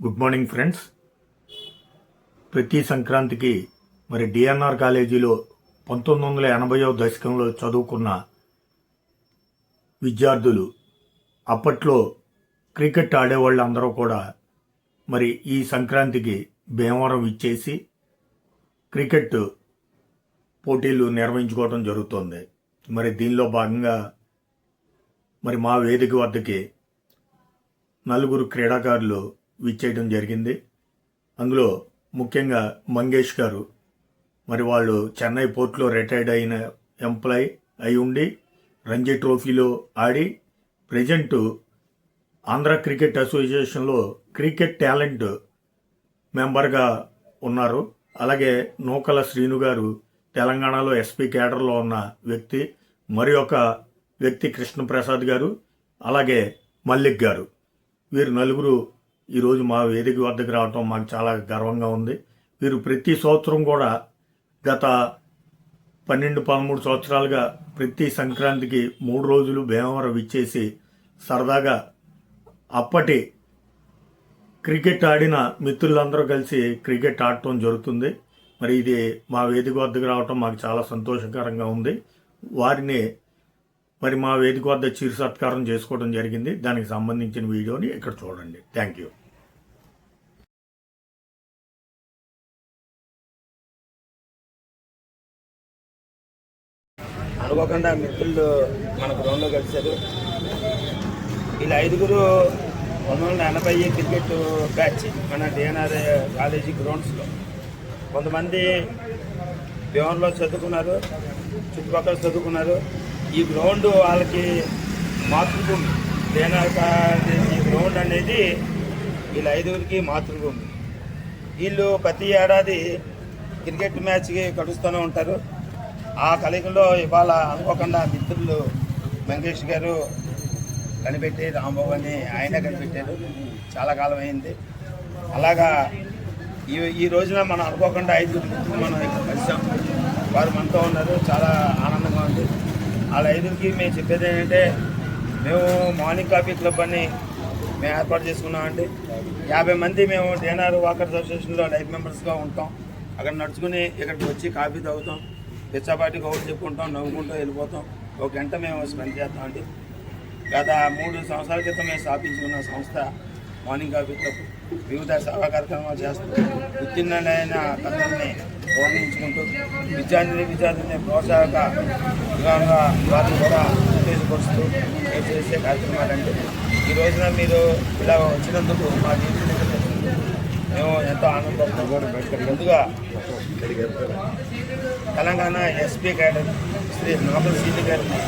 Good morning friends. ప్రతి సంక్రాంతికి మరి డిఎన్ఆర్ కాలేజీలో పంతొమ్మిది వందల ఎనభైవ దశకంలో చదువుకున్న విద్యార్థులు అప్పట్లో క్రికెట్ ఆడేవాళ్ళు అందరూ కూడా మరి ఈ సంక్రాంతికి భీమవరం ఇచ్చేసి క్రికెట్ పోటీలు నిర్వహించుకోవడం జరుగుతోంది. మరి దీనిలో భాగంగా మరి మా వేదిక వద్దకి నలుగురు క్రీడాకారులు విచ్చేయడం జరిగింది. అందులో ముఖ్యంగా మంగేష్ గారు మరి వాళ్ళు చెన్నై పోర్ట్లో రిటైర్డ్ అయిన ఎంప్లాయ్ అయి ఉండి రంజీ ట్రోఫీలో ఆడి ప్రజెంటు ఆంధ్ర క్రికెట్ అసోసియేషన్లో క్రికెట్ టాలెంట్ మెంబర్గా ఉన్నారు. అలాగే నూకల శ్రీను గారు తెలంగాణలో ఎస్పీ కేడర్లో ఉన్న వ్యక్తి మరి ఒక వ్యక్తి కృష్ణప్రసాద్ గారు అలాగే మల్లిక్ గారు. వీరు నలుగురు ఈరోజు మా వేదిక వద్దకు రావటం మాకు చాలా గర్వంగా ఉంది. వీరు ప్రతి సంవత్సరం కూడా గత పన్నెండు పదమూడు సంవత్సరాలుగా ప్రతి సంక్రాంతికి మూడు రోజులు భీమవరం ఇచ్చేసి సరదాగా అప్పటి క్రికెట్ ఆడిన మిత్రులందరూ కలిసి క్రికెట్ ఆడటం జరుగుతుంది. మరి ఇది మా వేదిక వద్దకు రావటం మాకు చాలా సంతోషకరంగా ఉంది. వారిని మరి మా వేదిక వద్ద చిరు సత్కారం చేసుకోవడం జరిగింది. దానికి సంబంధించిన వీడియోని ఇక్కడ చూడండి. థ్యాంక్ యూ అనుకోకుండా మిత్రులు మన గ్రౌండ్లో కలిశారు. వీళ్ళు ఐదుగురు పంతొమ్మిది వందల ఎనభై క్రికెట్ బ్యాచ్ మన డిఎన్ఆర్ కాలేజీ గ్రౌండ్స్లో కొంతమంది భీమవరంలో చదువుకున్నారు చుట్టుపక్కల చదువుకున్నారు. ఈ గ్రౌండ్ వాళ్ళకి మాతృభూమి. డిఎన్ఆర్ కాలేజీ గ్రౌండ్ అనేది వీళ్ళ ఐదుగురికి మాతృభూమి. వీళ్ళు ప్రతి ఏడాది క్రికెట్ మ్యాచ్కి కలుస్తూనే ఉంటారు. ఆ కలయికలో ఇవాళ అనుకోకుండా మిత్రులు వెంకటేష్ గారు కనిపెట్టి రాంబాబు అని ఆయన కనిపెట్టారు చాలా కాలం అయింది. అలాగా ఈ ఈ రోజున మనం అనుకోకుండా ఐదుగురు మిత్రులు మనం ఇక్కడ కలిసాం. వారు మనతో ఉన్నారు. చాలా ఆనందంగా ఉంది. వాళ్ళ ఐదుగురికి మేము చెప్పేది ఏంటంటే మేము మార్నింగ్ కాఫీ క్లబ్ అని మేము ఏర్పాటు చేసుకున్నామండి. యాభై మంది మేము డిఎన్ఆర్ వాకర్ అసోసియేషన్లో లైఫ్ మెంబర్స్గా ఉంటాం. అక్కడ నడుచుకుని ఇక్కడికి వచ్చి కాఫీ తాగుతాం. పిచ్చాపాటి కౌలు చెప్పుకుంటాం నవ్వుకుంటూ వెళ్ళిపోతాం. ఒక గంట మేము స్పెండ్ చేస్తామండి. గత మూడు సంవత్సరాల క్రితం మేము స్థాపించుకున్న సంస్థ మార్నింగ్ కాఫీ క్లబ్ వివిధ సేవా కార్యక్రమాలు చేస్తూ ఉత్తీర్ణులైన కథల్ని గౌరవించుకుంటూ విద్యార్థిని విద్యార్థిని ప్రోత్సాహక విధంగా వారిని కూడా ఉత్తేజపరుస్తూ మేము చేసే కార్యక్రమాలండి ఈ రోజున మీరు ఇలా వచ్చినందుకు మా జీవితం మేము ఎంతో ఆనందపడుతున్నాం. ముందుగా తెలంగాణ ఎస్పీ క్యాడర్ శ్రీ నోబల్ సీని గారిని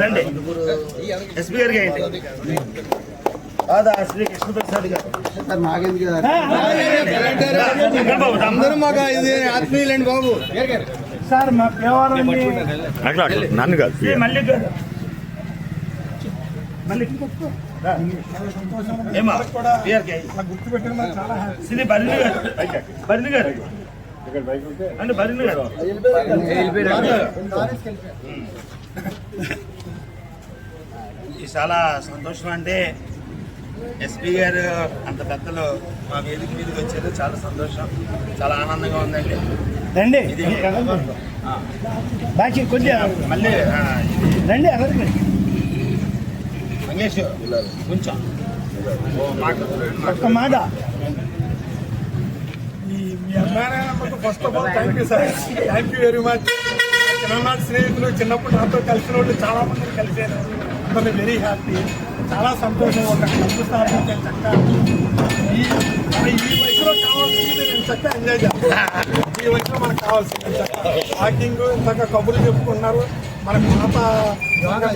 రండి ఎస్పీ గారికి ఏంటి శ్రీ గారు బాబు, అందరూ మాకు ఇది ఆత్మీయులండి బాబు సార్ మా నన్ను కాదు మల్లిక్ గారు గుర్తుపెట్టిన బరిని గారు బరిని గారు అంటే బరిని గారు ఇది చాలా సంతోషం అంటే ఎస్పీ గారు అంత పెద్దలు మా వేదిక మీదకి వచ్చారు. చాలా సంతోషం. చాలా ఆనందంగా ఉందండి. రండి. ఇది బాకీ కొద్దిగా మళ్ళీ రండి. మంగేష్ కొంచెం ఒక్క మాట. ఈ మీ అభిమానాలకు first of all thank you sir thank you very much చిన్ననాటి స్నేహితులు చిన్నప్పుడు నాతో కలిసిన వాళ్ళు చాలా మంది కలిసారు అందరూ వెరీ హ్యాపీ చాలా సంతోషం. ఒక క్లబ్ స్థాపించే చక్కగా ఈ మరి ఈ వయసులో కావాల్సింది నేను చక్కగా ఎంజాయ్ చేస్తాను ఈ వయసులో మనకు కావాల్సింది వాకింగ్ ఇంతగా కబుర్లు చెప్పుకున్నారు మన పాత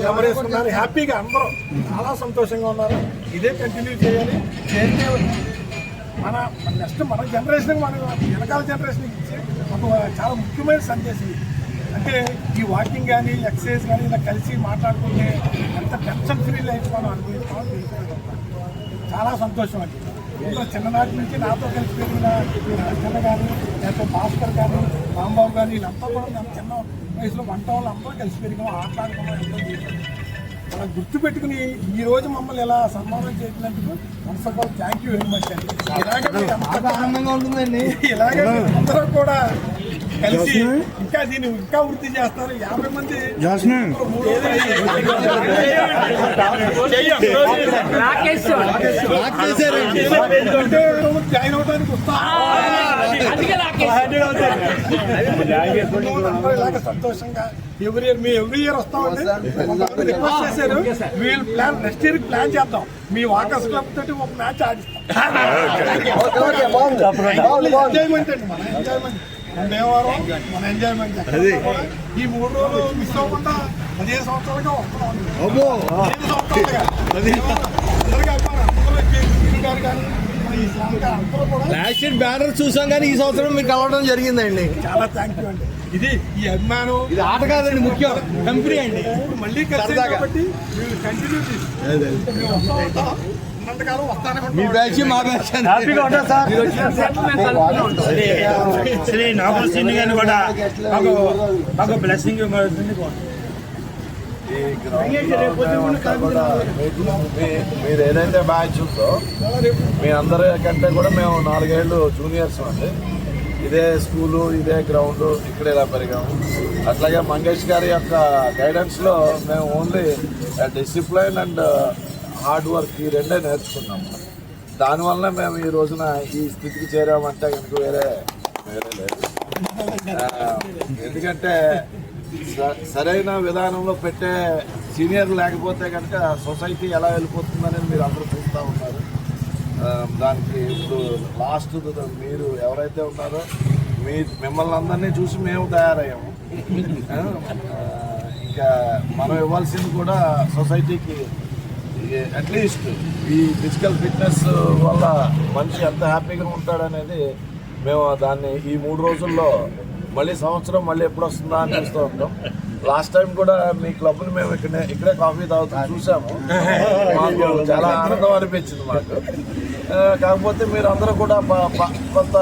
ఎవరేసుకున్నారు హ్యాపీగా అందరూ. చాలా సంతోషంగా ఉన్నారు. ఇదే కంటిన్యూ చేయాలి. చేస్తే మన నెక్స్ట్ మన జనరేషన్ మన వెనకాల జనరేషన్కి ఇచ్చే ఒక చాలా ముఖ్యమైన సందేశం ఇది. అంటే ఈ వాకింగ్ కానీ ఎక్సర్సైజ్ కానీ ఇలా కలిసి మాట్లాడుకుంటే ఎంత టెన్షన్ ఫ్రీ లైఫ్ మనం అనుభవిస్తామో. చాలా సంతోషం అండి ఇంట్లో చిన్ననాటి నుంచి నాతో కలిసి పెరిగిన చిన్న కానీ లేకపోతే భాస్కర్ కానీ రాంబాబు కానీ వీళ్ళంతా కూడా మేము చిన్న వయసులో వంట వాళ్ళు అందరూ కలిసి పెరిగాం ఆటలాడుకున్నాం ఎంతో చేసాం అలా గుర్తుపెట్టుకుని ఈ రోజు మమ్మల్ని ఇలా సన్మానం చేసినందుకు all thank you very much అండి. ఇలాగే ఆనందంగా ఉంటుందండి. ఇలాగే అందరూ కూడా కలిసి ఇంకా దీన్ని ఇంకా వృద్ధి చేస్తారు. యాభై మంది జాయిన్ అవడానికి వస్తాం. సంతోషంగా ఎవ్రీ ఇయర్ మీ ఎవ్రీ ఇయర్ వస్తామండి. రిక్వెస్ట్ చేశారు. వీళ్ళు ప్లాన్ నెక్స్ట్ ఇయర్ ప్లాన్ చేద్దాం. మీ వాకర్స్ క్లబ్ తోటి ఒక మ్యాచ్ ఆడిస్తాం. ఎంజాయ్మెంట్ అండి మన ఎంజాయ్మెంట్ మన ఎంజాయ్మెంట్ ఈ మూడు రోజులు మిస్ అవ్వకుండా పదిహేను సంవత్సరాలుగా వస్తున్నాం లాస్ట్ ఇయర్ బ్యానర్ చూసాం కానీ ఈ సంవత్సరం మీరు కలవడం జరిగిందండి. చాలా థ్యాంక్ యూ అండి. ఇది ఈ అభిమానం. ఇది ఆట కాదండి ముఖ్యం. కంపెనీ అండి. మళ్ళీ కలిసి. కాబట్టి మీరు కంటిన్యూ మీ బ్యాచ్ మా బ్యాచ్ శ్రీ శ్రీ నాగూర్ సింగ్ గారిని కూడా మాకు మాకు బ్లెస్సింగ్ మీరు ఏదైతే బ్యాచ్ ఉందో మీ అందరి కంటే కూడా మేము నాలుగేళ్ళు జూనియర్స్ అండి. ఇదే స్కూలు ఇదే గ్రౌండ్ ఇక్కడ ఇలా పెరిగాము. అట్లాగే మంగేష్ గారి యొక్క గైడెన్స్లో మేము only discipline and hard work ఈ రెండే నేర్చుకున్నాము దానివల్ల మేము ఈ రోజున ఈ స్థితికి చేరామంటే కనుక వేరే వేరే లేదు. ఎందుకంటే స- సరైన విధానంలో పెట్టే సీనియర్ లేకపోతే కనుక సొసైటీ ఎలా వెళ్ళిపోతుందనేది మీరు అందరూ చూస్తూ ఉన్నారు. దానికి ఇప్పుడు లాస్ట్ మీరు ఎవరైతే ఉన్నారో మీ మిమ్మల్ని అందరినీ చూసి మేము తయారయ్యాము. ఇంకా మనం ఇవ్వాల్సింది కూడా సొసైటీకి అట్లీస్ట్ ఈ ఫిజికల్ ఫిట్నెస్ వల్ల మనిషి ఎంత హ్యాపీగా ఉంటాడనేది మేము దాన్ని ఈ మూడు రోజుల్లో మళ్ళీ సంవత్సరం మళ్ళీ ఎప్పుడు వస్తుందా అని చూస్తూ ఉంటాం. లాస్ట్ టైం కూడా మీ క్లబ్ని మేము ఇక్కడే ఇక్కడే కాఫీ తాగుతూ చూసాము. మాకు చాలా ఆనందం అనిపించింది మాకు. కాకపోతే మీరు అందరూ కూడా కొంత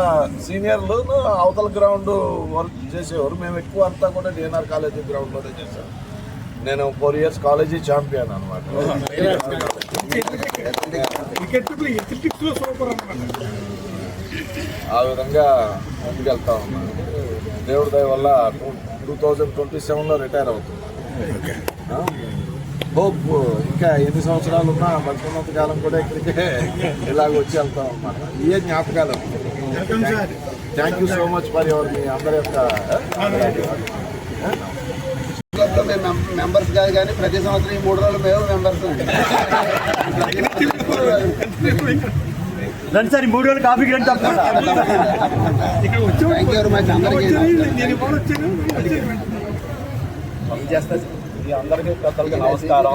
సీనియర్లు అవతల గ్రౌండ్ వర్క్ చేసేవారు. మేము ఎక్కువ అంతా కూడా డిఎన్ఆర్ కాలేజీ గ్రౌండ్లోనే చేసాము నేను ఫోర్ ఇయర్స్ కాలేజీ ఛాంపియన్ అనమాట అన్నమాట. ఆ విధంగా ముందుకెళ్తా ఉన్నాను. దేవుడి దయ వల్ల టూ థౌజండ్ ట్వంటీ సెవెన్లో రిటైర్ అవుతున్నాను హోప్ ఇంకా ఎన్ని సంవత్సరాలు ఉన్నా బతుకున్నంత కాలం కూడా ఇక్కడికే ఇలాగ వచ్చి వెళ్తా ఉన్నాను. ఇవే జ్ఞాపకాలు. Thank you so much for your మీ అందరి యొక్క క్లబ్లో మేము మెం- మెంబర్స్ కాదు కానీ ప్రతి సంవత్సరం ఈ మూడు రోజులు మేము మెంబర్స్ రండి సార్ ఈ మూడు రోజులు కాఫీకి రండి తప్పకుండా థ్యాంక్ యూ వెరీ మచ్ అందరికీ నేను ఇప్పుడు వచ్చాను అందరికీ పెద్దలకి నమస్కారం.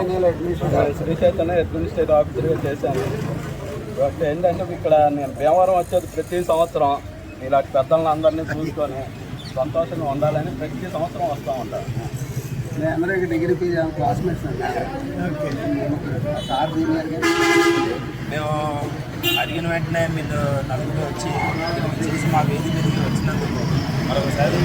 శ్రీ చైతన్య అడ్మినిస్ట్రేటివ్ ఆఫీసర్గా చేశాను. బట్ ఏంటంటే ఇక్కడ నేను భీమవరం వచ్చేది ప్రతి సంవత్సరం. ఇలాంటి పెద్దలను అందరినీ చూసుకొని సంతోషంగా ఉండాలని ప్రతి సంవత్సరం వస్తూ ఉంటాను. నేను అందరికీ degree P classmates sir junior మేము అడిగిన వెంటనే మీరు నలుగురు వచ్చి చేసి మా వేది మీదకి వచ్చినందుకు మరొకసారి